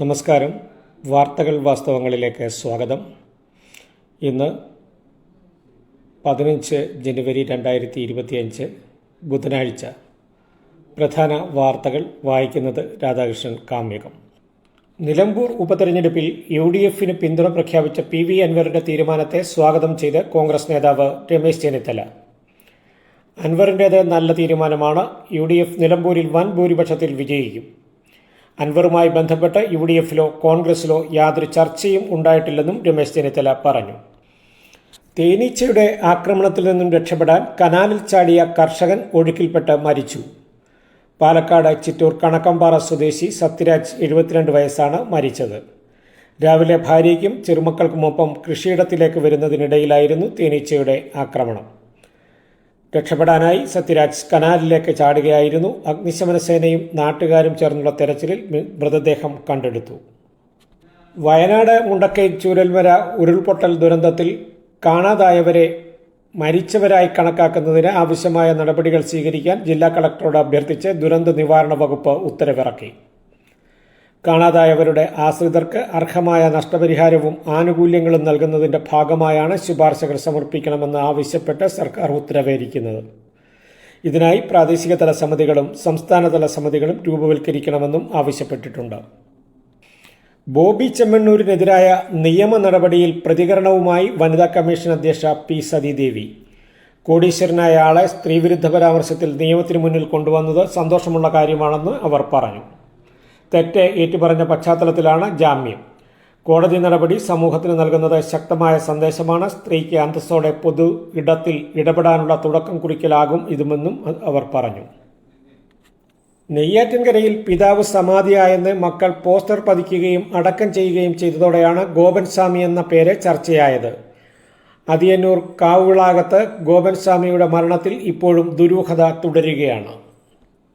നമസ്കാരം. വാർത്തകൾ വാസ്തവങ്ങളിലേക്ക് സ്വാഗതം. ഇന്ന് പതിനഞ്ച് ജനുവരി രണ്ടായിരത്തി ഇരുപത്തിയഞ്ച് ബുധനാഴ്ച. പ്രധാന വാർത്തകൾ വായിക്കുന്നത് രാധാകൃഷ്ണൻ കാമ്യകം. നിലമ്പൂർ ഉപതെരഞ്ഞെടുപ്പിൽ യു ഡി എഫിന് പിന്തുണ പ്രഖ്യാപിച്ച പി വി അൻവറിന്റെ തീരുമാനത്തെ സ്വാഗതം ചെയ്ത് കോൺഗ്രസ് നേതാവ് രമേശ് ചെന്നിത്തല. അൻവറിന്റേത് നല്ല തീരുമാനമാണ്. യു ഡി എഫ് നിലമ്പൂരിൽ വൻ ഭൂരിപക്ഷത്തിൽ വിജയിക്കും. അൻവറുമായി ബന്ധപ്പെട്ട് യു ഡി എഫിലോ കോൺഗ്രസിലോ യാതൊരു ചർച്ചയും ഉണ്ടായിട്ടില്ലെന്നും രമേശ് ചെന്നിത്തല പറഞ്ഞു. തേനീച്ചയുടെ ആക്രമണത്തിൽ നിന്നും രക്ഷപ്പെടാൻ കനാലിൽ ചാടിയ കർഷകൻ ഒഴുക്കിൽപ്പെട്ട് മരിച്ചു. പാലക്കാട് ചിറ്റൂർ കണക്കമ്പാറ സ്വദേശി സത്യരാജ് എഴുപത്തിരണ്ട് വയസ്സാണ് മരിച്ചത്. രാവിലെ ഭാര്യയ്ക്കും ചെറുമക്കൾക്കുമൊപ്പം കൃഷിയിടത്തിലേക്ക് വരുന്നതിനിടയിലായിരുന്നു തേനീച്ചയുടെ ആക്രമണം. രക്ഷപ്പെടാനായി സത്യരാജ് കനാലിലേക്ക് ചാടുകയായിരുന്നു. അഗ്നിശമന സേനയും നാട്ടുകാരും ചേർന്നുള്ള തെരച്ചിലിൽ മൃതദേഹം കണ്ടെടുത്തു. വയനാട് മുണ്ടക്കൈ ചൂരൽമര ഉരുൾപൊട്ടൽ ദുരന്തത്തിൽ കാണാതായവരെ മരിച്ചവരായി കണക്കാക്കുന്നതിന് ആവശ്യമായ നടപടികൾ സ്വീകരിക്കാൻ ജില്ലാ കളക്ടറോട് അഭ്യർത്ഥിച്ച് ദുരന്ത നിവാരണ വകുപ്പ് ഉത്തരവിറക്കി. കാണാതായവരുടെ ആശ്രിതർക്ക് അർഹമായ നഷ്ടപരിഹാരവും ആനുകൂല്യങ്ങളും നൽകുന്നതിന്റെ ഭാഗമായാണ് ശുപാർശകൾ സമർപ്പിക്കണമെന്ന് ആവശ്യപ്പെട്ട് സർക്കാർ ഉത്തരവേരിക്കുന്നത് ഇതിനായി പ്രാദേശിക തല സമിതികളും സംസ്ഥാനതല സമിതികളും രൂപവൽക്കരിക്കണമെന്നും ആവശ്യപ്പെട്ടിട്ടുണ്ട്. ബോബി ചെമ്മണ്ണൂരിനെതിരായ നിയമ നടപടിയിൽ പ്രതികരണവുമായി വനിതാ കമ്മീഷൻ അധ്യക്ഷ പി സതീദേവി. കോടീശ്വരനായ ആളെ സ്ത്രീവിരുദ്ധ പരാമർശത്തിൽ നിയമത്തിന് മുന്നിൽ കൊണ്ടുവന്നത് സന്തോഷമുള്ള കാര്യമാണെന്ന് അവർ പറഞ്ഞു. തെറ്റ് ഏറ്റുപറഞ്ഞ പശ്ചാത്തലത്തിലാണ് ജാമ്യം. കോടതി നടപടി സമൂഹത്തിന് നൽകുന്നത് ശക്തമായ സന്ദേശമാണ്. സ്ത്രീക്ക് അന്തസ്സോടെ പൊതു ഇടത്തിൽ ഇടപെടാനുള്ള തുടക്കം കുറിക്കലാകും ഇതുമെന്നും അവർ പറഞ്ഞു. നെയ്യാറ്റിൻകരയിൽ പിതാവ് സമാധിയായെന്ന് മക്കൾ പോസ്റ്റർ പതിക്കുകയും അടക്കം ചെയ്യുകയും ചെയ്തതോടെയാണ് ഗോപൻ സ്വാമി എന്ന പേര് ചർച്ചയായത്. അതിയന്നൂർ കാവുവിളാകത്ത് ഗോപൻ സ്വാമിയുടെ മരണത്തിൽ ഇപ്പോഴും ദുരൂഹത തുടരുകയാണ്.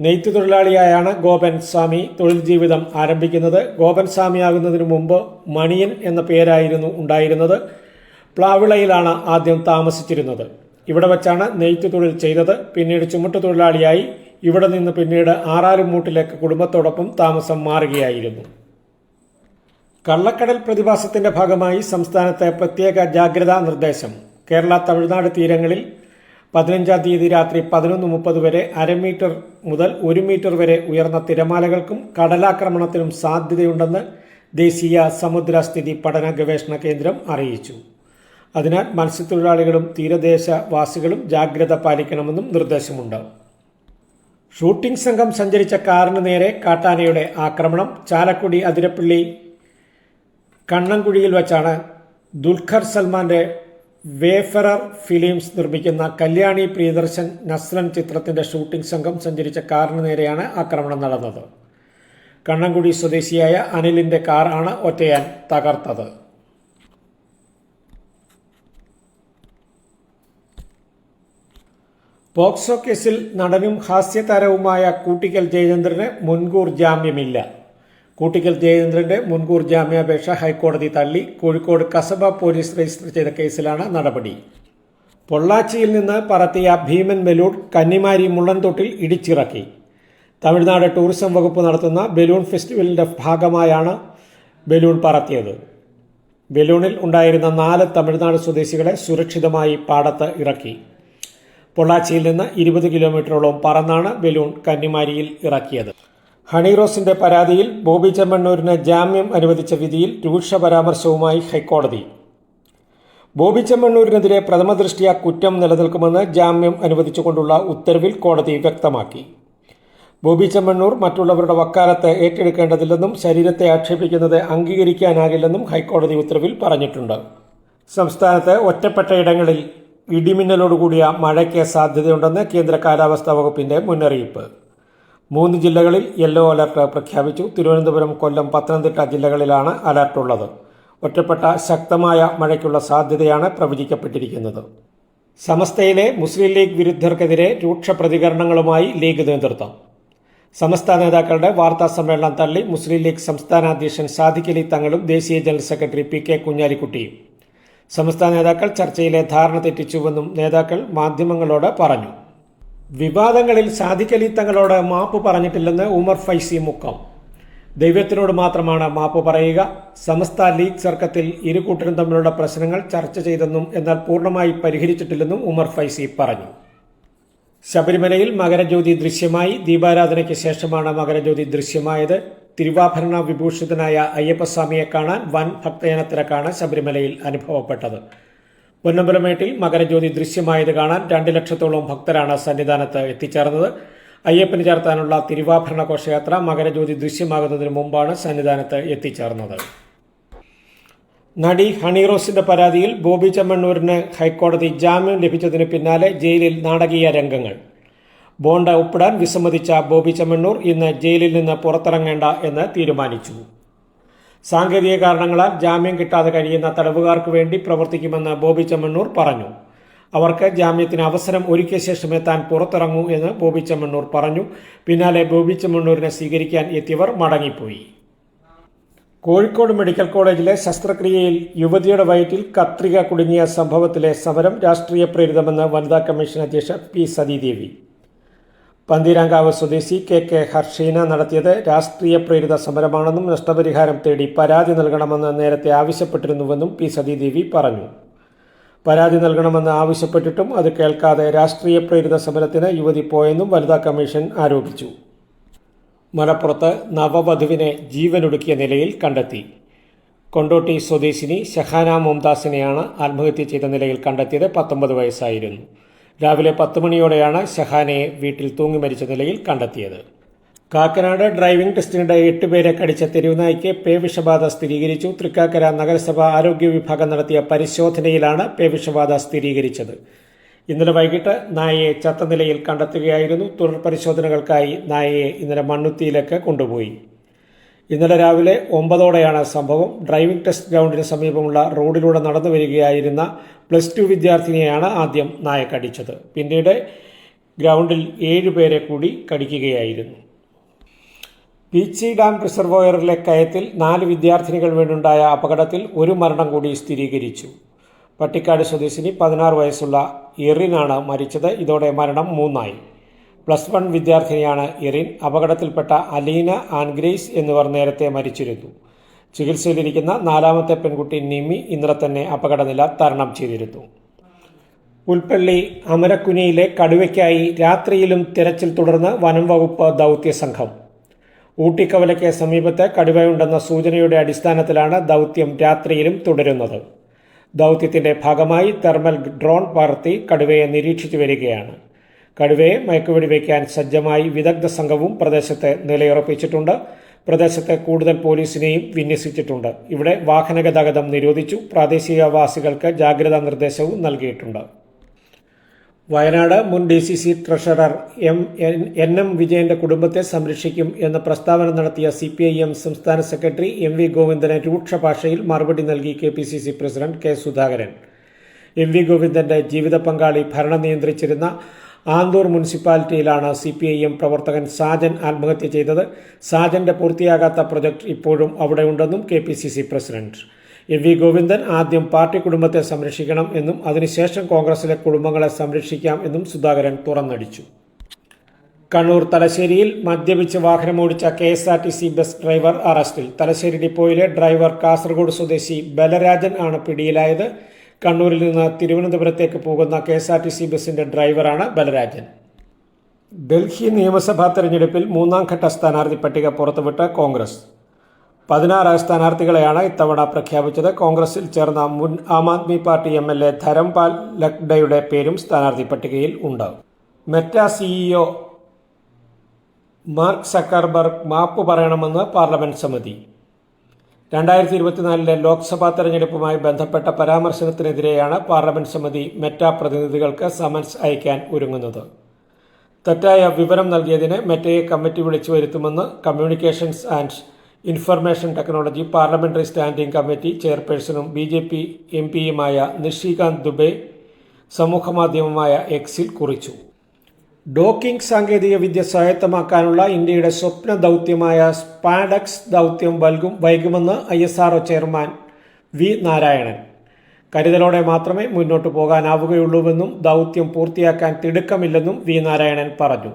നെയ്ത്തു തൊഴിലാളിയായാണ് ഗോപൻ സ്വാമി തൊഴിൽ ജീവിതം ആരംഭിക്കുന്നത്. ഗോപൻ സ്വാമിയാകുന്നതിനു മുമ്പ് മണിയൻ എന്ന പേരായിരുന്നു ഉണ്ടായിരുന്നത്. പ്ലാവിളയിലാണ് ആദ്യം താമസിച്ചിരുന്നത്. ഇവിടെ വച്ചാണ് നെയ്ത്തു തൊഴിൽ ചെയ്തത്. പിന്നീട് ചുമട്ടു തൊഴിലാളിയായി ഇവിടെ നിന്ന് പിന്നീട് ആറാലുമൂട്ടിലേക്ക് കുടുംബത്തോടൊപ്പം താമസം മാറുകയായിരുന്നു. കള്ളക്കടൽ പ്രതിഭാസത്തിന്റെ ഭാഗമായി സംസ്ഥാനത്തെ പ്രത്യേക ജാഗ്രതാ നിർദ്ദേശം. കേരള തമിഴ്നാട് തീരങ്ങളിൽ പതിനഞ്ചാം തീയതി രാത്രി പതിനൊന്ന് മുപ്പത് വരെ അര മീറ്റർ മുതൽ ഒരു മീറ്റർ വരെ ഉയർന്ന തിരമാലകൾക്കും കടലാക്രമണത്തിനും സാധ്യതയുണ്ടെന്ന് ദേശീയ സമുദ്രസ്ഥിതി പഠന ഗവേഷണ കേന്ദ്രം അറിയിച്ചു. അതിനാൽ മത്സ്യത്തൊഴിലാളികളും തീരദേശവാസികളും ജാഗ്രത പാലിക്കണമെന്നും നിർദ്ദേശമുണ്ട്. ഷൂട്ടിംഗ് സംഘം സഞ്ചരിച്ച കാറിന് നേരെ കാട്ടാനയുടെ ആക്രമണം. ചാലക്കുടി അതിരപ്പള്ളി കണ്ണൻകുഴിയിൽ വച്ചാണ് ദുൽഖർ സൽമാന്റെ വേഫറർ ഫിലിംസ് നിർമ്മിക്കുന്ന കല്യാണി പ്രിയദർശൻ നസ്ലൻ ചിത്രത്തിന്റെ ഷൂട്ടിംഗ് സംഘം സഞ്ചരിച്ച കാറിന് നേരെയാണ് ആക്രമണം നടന്നത്. കണ്ണൻകുടി സ്വദേശിയായ അനിലിന്റെ കാർ ആണ് ഒറ്റയാൻ തകർത്തത്. പോക്സോ കേസിൽ നടനും ഹാസ്യതാരവുമായ കൂട്ടിക്കൽ ജയചന്ദ്രന് മുൻകൂർ ജാമ്യമില്ല. കൂട്ടിക്കൽ ജയചന്ദ്രന്റെ മുൻകൂർ ജാമ്യാപേക്ഷ ഹൈക്കോടതി തള്ളി കോഴിക്കോട് കസബ പോലീസ് രജിസ്റ്റർ ചെയ്ത കേസിലാണ് നടപടി. പൊള്ളാച്ചിയിൽ നിന്ന് പറത്തിയ ഭീമൻ ബലൂൺ കന്നിമാരി മുള്ളൻതൊട്ടിൽ ഇടിച്ചിറക്കി. തമിഴ്നാട് ടൂറിസം വകുപ്പ് നടത്തുന്ന ബലൂൺ ഫെസ്റ്റിവലിന്റെ ഭാഗമായാണ് ബലൂൺ പറത്തിയത്. ബലൂണിൽ ഉണ്ടായിരുന്ന നാല് തമിഴ്നാട് സ്വദേശികളെ സുരക്ഷിതമായി പാടത്ത് ഇറക്കി. പൊള്ളാച്ചിയിൽ നിന്ന് ഇരുപത് കിലോമീറ്ററോളം പറന്നാണ് ബലൂൺ കന്നിമാരിയിൽ ഇറക്കിയത്. ഹണിറോസിന്റെ പരാതിയിൽ ബോബി ചെമ്മണ്ണൂരിന് ജാമ്യം അനുവദിച്ച വിധിയിൽ രൂക്ഷ പരാമർശവുമായി ഹൈക്കോടതി. ബോബി ചെമ്മണ്ണൂരിനെതിരെ പ്രഥമദൃഷ്ടിയ കുറ്റം നിലനിൽക്കുമെന്ന് ജാമ്യം അനുവദിച്ചുകൊണ്ടുള്ള ഉത്തരവിൽ കോടതി വ്യക്തമാക്കി. ബോബി ചെമ്മണ്ണൂർ മറ്റുള്ളവരുടെ വക്കാലത്ത് ഏറ്റെടുക്കേണ്ടതില്ലെന്നും ശരീരത്തെ ആക്ഷേപിക്കുന്നത് അംഗീകരിക്കാനാകില്ലെന്നും ഹൈക്കോടതി ഉത്തരവിൽ പറഞ്ഞിട്ടുണ്ട്. സംസ്ഥാനത്ത് ഒറ്റപ്പെട്ട ഇടങ്ങളിൽ ഇടിമിന്നലോടുകൂടിയ മഴയ്ക്ക് സാധ്യതയുണ്ടെന്ന് കേന്ദ്ര കാലാവസ്ഥാ വകുപ്പിന്റെ മുന്നറിയിപ്പ്. മൂന്ന് ജില്ലകളിൽ യെല്ലോ അലർട്ട് പ്രഖ്യാപിച്ചു. തിരുവനന്തപുരം കൊല്ലം പത്തനംതിട്ട ജില്ലകളിലാണ് അലർട്ടുള്ളത് ഒറ്റപ്പെട്ട ശക്തമായ മഴയ്ക്കുള്ള സാധ്യതയാണ് പ്രവചിക്കപ്പെട്ടിരിക്കുന്നത്. സമസ്തയിലെ മുസ്ലിം ലീഗ് വിരുദ്ധർക്കെതിരെ രൂക്ഷ പ്രതികരണങ്ങളുമായി ലീഗ് നേതൃത്വം. സമസ്ത നേതാക്കളുടെ വാർത്താ സമ്മേളനം തള്ളി മുസ്ലിം ലീഗ് സംസ്ഥാന അധ്യക്ഷൻ സാദിഖലി തങ്ങളും ദേശീയ ജനറൽ സെക്രട്ടറി പി കെ കുഞ്ഞാലിക്കുട്ടിയും. സമസ്ത നേതാക്കൾ ചർച്ചയിലെ ധാരണ തെറ്റിച്ചുവെന്നും നേതാക്കൾ മാധ്യമങ്ങളോട് പറഞ്ഞു. വിവാദങ്ങളിൽ സാധിക്കലി തങ്ങളോട് മാപ്പ് പറഞ്ഞിട്ടില്ലെന്ന് ഉമർ ഫൈസി മുക്കം. ദൈവത്തിനോട് മാത്രമാണ് മാപ്പ് പറയുക. സമസ്ത ലീഗ് സർക്കത്തിൽ ഇരു കൂട്ടരും തമ്മിലുള്ള പ്രശ്നങ്ങൾ ചർച്ച ചെയ്തെന്നും എന്നാൽ പൂർണമായി പരിഹരിച്ചിട്ടില്ലെന്നും ഉമർ ഫൈസി പറഞ്ഞു. ശബരിമലയിൽ മകരജ്യോതി ദൃശ്യമായി. ദീപാരാധനയ്ക്ക് ശേഷമാണ് മകരജ്യോതി ദൃശ്യമായത്. തിരുവാഭരണ വിഭൂഷിതനായ അയ്യപ്പസ്വാമിയെ കാണാൻ വൻ ഭക്തജനത്തിരക്കാണ് ശബരിമലയിൽ അനുഭവപ്പെട്ടത്. പൊന്നമ്പലമേട്ടിൽ മകരജ്യോതി ദൃശ്യമായത് കാണാൻ രണ്ട് ലക്ഷത്തോളം ഭക്തരാണ് സന്നിധാനത്ത് എത്തിച്ചേർന്നത്. അയ്യപ്പന് ചേർത്താനുള്ള തിരുവാഭരണ ഘോഷയാത്ര മകരജ്യോതി ദൃശ്യമാകുന്നതിന് മുമ്പാണ് സന്നിധാനത്ത് എത്തിച്ചേർന്നത്. നടി ഹണിറോസിന്റെ പരാതിയിൽ ബോബി ചെമ്മണ്ണൂരിന് ഹൈക്കോടതി ജാമ്യം ലഭിച്ചതിന് പിന്നാലെ ജയിലിൽ നാടകീയ രംഗങ്ങൾ. ബോണ്ട് ഒപ്പിടാൻ വിസമ്മതിച്ച ബോബി ചെമ്മണ്ണൂർ ഇന്ന് ജയിലിൽ നിന്ന് പുറത്തിറങ്ങേണ്ട എന്ന് തീരുമാനിച്ചു. സാങ്കേതിക കാരണങ്ങളാൽ ജാമ്യം കിട്ടാതെ കഴിയുന്ന തടവുകാർക്ക് വേണ്ടി പ്രവർത്തിക്കുമെന്ന് ബോബി ചെമ്മണ്ണൂർ പറഞ്ഞു. അവർക്ക് ജാമ്യത്തിന് അവസരം ഒരുക്കിയ ശേഷമേ താൻ പുറത്തിറങ്ങൂ എന്ന് ബോബി ചെമ്മണ്ണൂർ പറഞ്ഞു. പിന്നാലെ ബോബി ചെമ്മണ്ണൂരിനെ സ്വീകരിക്കാൻ എത്തിയവർ മടങ്ങിപ്പോയി. കോഴിക്കോട് മെഡിക്കൽ കോളേജിലെ ശസ്ത്രക്രിയയിൽ യുവതിയുടെ വയറ്റിൽ കത്രിക കുടുങ്ങിയ സംഭവത്തിലെ സമരം രാഷ്ട്രീയ പ്രേരിതമെന്ന് വനിതാ കമ്മീഷൻ അധ്യക്ഷ പി സതീദേവി. പന്തീരാങ്കാവ് സ്വദേശി കെ കെ ഹർഷീന നടത്തിയത് രാഷ്ട്രീയ പ്രേരിത സമരമാണെന്നും നഷ്ടപരിഹാരം തേടി പരാതി നൽകണമെന്ന് നേരത്തെ ആവശ്യപ്പെട്ടിരുന്നുവെന്നും പി സതീദേവി പറഞ്ഞു. പരാതി നൽകണമെന്ന് ആവശ്യപ്പെട്ടിട്ടും അത് കേൾക്കാതെ രാഷ്ട്രീയ പ്രേരിത സമരത്തിന് യുവതി പോയെന്നും വനിതാ കമ്മീഷൻ ആരോപിച്ചു. മലപ്പുറത്ത് നവവധുവിനെ ജീവനൊടുക്കിയ നിലയിൽ കണ്ടെത്തി. കൊണ്ടോട്ടി സ്വദേശിനി ഷഹാന മുംതാസിനെയാണ് ആത്മഹത്യ ചെയ്ത നിലയിൽ കണ്ടെത്തിയത് പത്തൊമ്പത് വയസ്സായിരുന്നു. രാവിലെ പത്ത് മണിയോടെയാണ് ഷഹാനയെ വീട്ടിൽ തൂങ്ങി മരിച്ച നിലയിൽ കണ്ടെത്തിയത്. കാക്കനാട് ഡ്രൈവിംഗ് ടെസ്റ്റിനിടെ എട്ട് പേരെ കടിച്ച തെരുവുനായ്ക്ക് പേ വിഷബാധ സ്ഥിരീകരിച്ചു. തൃക്കാക്കര നഗരസഭ ആരോഗ്യ വിഭാഗം നടത്തിയ പരിശോധനയിലാണ് പേ വിഷബാധ സ്ഥിരീകരിച്ചത്. ഇന്നലെ വൈകിട്ട് നായയെ ചത്ത നിലയിൽ കണ്ടെത്തുകയായിരുന്നു. തുടർ പരിശോധനകൾക്കായി നായയെ ഇന്നലെ മണ്ണുത്തിയിലേക്ക് കൊണ്ടുപോയി. ഇന്നലെ രാവിലെ ഒമ്പതോടെയാണ് സംഭവം. ഡ്രൈവിംഗ് ടെസ്റ്റ് ഗ്രൗണ്ടിന് സമീപമുള്ള റോഡിലൂടെ നടന്നു വരികയായിരുന്ന പ്ലസ് ടു വിദ്യാർത്ഥിനിയെയാണ് ആദ്യം നായ കടിച്ചത് പിന്നീട് ഗ്രൗണ്ടിൽ ഏഴുപേരെ കൂടി കടിക്കുകയായിരുന്നു. പീച്ചി ഡാം റിസർവോയറിലെ കയത്തിൽ നാല് വിദ്യാർത്ഥിനികൾ വേണ്ടുണ്ടായ അപകടത്തിൽ ഒരു മരണം കൂടി സ്ഥിരീകരിച്ചു. പട്ടിക്കാട് സ്വദേശിനി പതിനാറ് വയസ്സുള്ള എറിനാണ് മരിച്ചത്. ഇതോടെ മരണം മൂന്നായി. പ്ലസ് വൺ വിദ്യാർത്ഥിനിയാണ് ഇറിൻ. അപകടത്തിൽപ്പെട്ട അലീന ആൻഗ്രേസ് എന്നിവർ നേരത്തെ മരിച്ചിരുന്നു. ചികിത്സയിലിരിക്കുന്ന നാലാമത്തെ പെൺകുട്ടി നിമി ഇന്നലെ തന്നെ അപകടനില തരണം ചെയ്തിരുന്നു. പുൽപ്പള്ളി അമരക്കുനിയിലെ കടുവയ്ക്കായി രാത്രിയിലും തിരച്ചിൽ തുടർന്ന് വനം വകുപ്പ് ദൗത്യ സംഘം. ഊട്ടിക്കവലയ്ക്ക് സമീപത്ത് കടുവയുണ്ടെന്ന സൂചനയുടെ അടിസ്ഥാനത്തിലാണ് ദൗത്യം രാത്രിയിലും തുടരുന്നത്. ദൗത്യത്തിന്റെ ഭാഗമായി തെർമൽ ഡ്രോൺ പറത്തി കടുവയെ നിരീക്ഷിച്ചു വരികയാണ്. കടുവയെ മയക്കുവെടി വയ്ക്കാൻ സജ്ജമായി വിദഗ്ധ സംഘവും പ്രദേശത്ത് നിലയുറപ്പിച്ചിട്ടുണ്ട്. പ്രദേശത്ത് കൂടുതൽ പോലീസിനെയും വിന്യസിച്ചിട്ടുണ്ട്. ഇവിടെ വാഹനഗതാഗതം നിരോധിച്ചു. പ്രാദേശികവാസികൾക്ക് ജാഗ്രതാ നിർദ്ദേശവും നൽകിയിട്ടുണ്ട്. വയനാട് മുൻ D C C treasurer M N M വിജയന്റെ കുടുംബത്തെ സംരക്ഷിക്കും എന്ന പ്രസ്താവന നടത്തിയ സി പി ഐ എം സംസ്ഥാന സെക്രട്ടറി എം വി ഗോവിന്ദന് രൂക്ഷ ഭാഷയിൽ മറുപടി നൽകി K P C C president K Sudhakaran. M V ഗോവിന്ദന്റെ ജീവിത പങ്കാളി ഭരണം നിയന്ത്രിച്ചിരുന്ന ആന്തൂർ മുനിസിപ്പാലിറ്റിയിലാണ് സി പി ഐ എം പ്രവർത്തകൻ സാജൻ ആത്മഹത്യ ചെയ്തത്. സാജന്റെ പൂർത്തിയാകാത്ത പ്രൊജക്ട് ഇപ്പോഴും അവിടെയുണ്ടെന്നും K P C C president. M V Govindan ആദ്യം പാർട്ടി കുടുംബത്തെ സംരക്ഷിക്കണം എന്നും അതിനുശേഷം കോൺഗ്രസിലെ കുടുംബങ്ങളെ സംരക്ഷിക്കാം എന്നും സുധാകരൻ തുറന്നടിച്ചു. കണ്ണൂർ തലശ്ശേരിയിൽ മദ്യപിച്ച് വാഹനമോടിച്ച K S R T C bus driver അറസ്റ്റിൽ. തലശ്ശേരി ഡിപ്പോയിലെ ഡ്രൈവർ കാസർഗോഡ് സ്വദേശി ബലരാജൻ ആണ് പിടിയിലായത്. കണ്ണൂരിൽ നിന്ന് തിരുവനന്തപുരത്തേക്ക് പോകുന്ന K S R T C ബസിന്റെ ഡ്രൈവറാണ് ബലരാജൻ. ഡൽഹി നിയമസഭാ തെരഞ്ഞെടുപ്പിൽ മൂന്നാം ഘട്ട സ്ഥാനാർത്ഥി പട്ടിക പുറത്തുവിട്ട കോൺഗ്രസ്. പതിനാറ് സ്ഥാനാർത്ഥികളെയാണ് ഇത്തവണ പ്രഖ്യാപിച്ചത്. കോൺഗ്രസിൽ ചേർന്ന മുൻ Aam Aadmi party M L A Dharampal ലക്ഡയുടെ പേരും സ്ഥാനാർത്ഥി പട്ടികയിൽ ഉണ്ട്. മെറ്റ സിഇഒ മാർക്ക് സക്കർബർഗ് മാപ്പ് പറയണമെന്ന് പാർലമെന്റ് സമിതി. രണ്ടായിരത്തി ഇരുപത്തിനാലിലെ ലോക്സഭാ തെരഞ്ഞെടുപ്പുമായി ബന്ധപ്പെട്ട പരാമർശനത്തിനെതിരെയാണ് പാർലമെന്റ് സമിതി മെറ്റ പ്രതിനിധികൾക്ക് സമൻസ് അയക്കാൻ ഒരുങ്ങുന്നത്. തെറ്റായ വിവരം നൽകിയതിന് മെറ്റയെ കമ്മിറ്റി വിളിച്ചു വരുത്തുമെന്ന് communications and information technology parliamentary standing committee ചെയർപേഴ്സണും B J P M പിയുമായ നിഷികാന്ത് ദുബെ സമൂഹമാധ്യമമായ എക്സിൽ കുറിച്ചു. ഡോക്കിംഗ് സാങ്കേതികവിദ്യ സ്വായത്തമാക്കാനുള്ള ഇന്ത്യയുടെ സ്വപ്ന ദൗത്യമായ സ്പാഡക്സ് ദൗത്യം വൈകും വൈകുമെന്ന് I S R O chairman V Narayanan. കരുതലോടെ മാത്രമേ മുന്നോട്ടു പോകാനാവുകയുള്ളൂവെന്നും ദൗത്യം പൂർത്തിയാക്കാൻ തിടുക്കമില്ലെന്നും വി നാരായണൻ പറഞ്ഞു.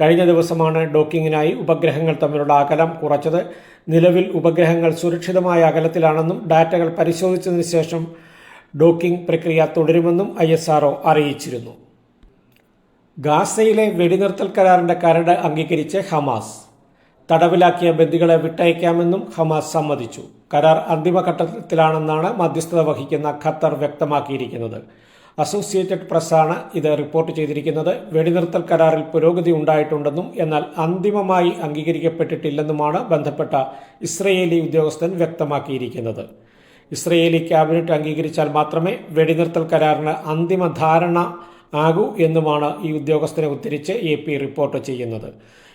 കഴിഞ്ഞ ദിവസമാണ് ഡോക്കിങ്ങിനായി ഉപഗ്രഹങ്ങൾ തമ്മിലുള്ള അകലം കുറച്ചത്. നിലവിൽ ഉപഗ്രഹങ്ങൾ സുരക്ഷിതമായ അകലത്തിലാണെന്നും ഡാറ്റകൾ പരിശോധിച്ചതിന് ശേഷം ഡോക്കിംഗ് പ്രക്രിയ തുടരുമെന്നും ഐ അറിയിച്ചിരുന്നു. ഗാസയിലെ വെടിനിർത്തൽ കരാറിന്റെ കരട് അംഗീകരിച്ച് ഹമാസ്. തടവിലാക്കിയ ബന്ദികളെ വിട്ടയക്കാമെന്നും ഹമാസ് സമ്മതിച്ചു. കരാർ അന്തിമഘട്ടത്തിലാണെന്നാണ് മധ്യസ്ഥത വഹിക്കുന്ന ഖത്തർ വ്യക്തമാക്കിയിരിക്കുന്നത്. അസോസിയേറ്റഡ് പ്രസ്സാണ് ഇത് റിപ്പോർട്ട് ചെയ്തിരിക്കുന്നത്. വെടിനിർത്തൽ കരാറിൽ പുരോഗതി ഉണ്ടായിട്ടുണ്ടെന്നും എന്നാൽ അന്തിമമായി അംഗീകരിക്കപ്പെട്ടിട്ടില്ലെന്നുമാണ് ബന്ധപ്പെട്ട ഇസ്രയേലി ഉദ്യോഗസ്ഥൻ വ്യക്തമാക്കിയിരിക്കുന്നത്. ഇസ്രയേലി ക്യാബിനറ്റ് അംഗീകരിച്ചാൽ മാത്രമേ വെടിനിർത്തൽ കരാറിന് അന്തിമ ധാരണ ആകൂ എന്നുമാണ് ഈ ഉദ്യോഗസ്ഥനെ ഉദ്ധരിച്ച് എ പി റിപ്പോർട്ട് ചെയ്യുന്നത്.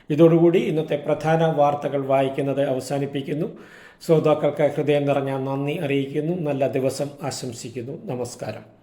ഇതോടുകൂടി ഇന്നത്തെ പ്രധാന വാർത്തകൾ വായിക്കുന്നത് അവസാനിപ്പിക്കുന്നു. ശ്രോതാക്കൾക്ക് ഹൃദയം നിറഞ്ഞ നന്ദി അറിയിക്കുന്നു. നല്ല ദിവസം ആശംസിക്കുന്നു. നമസ്കാരം.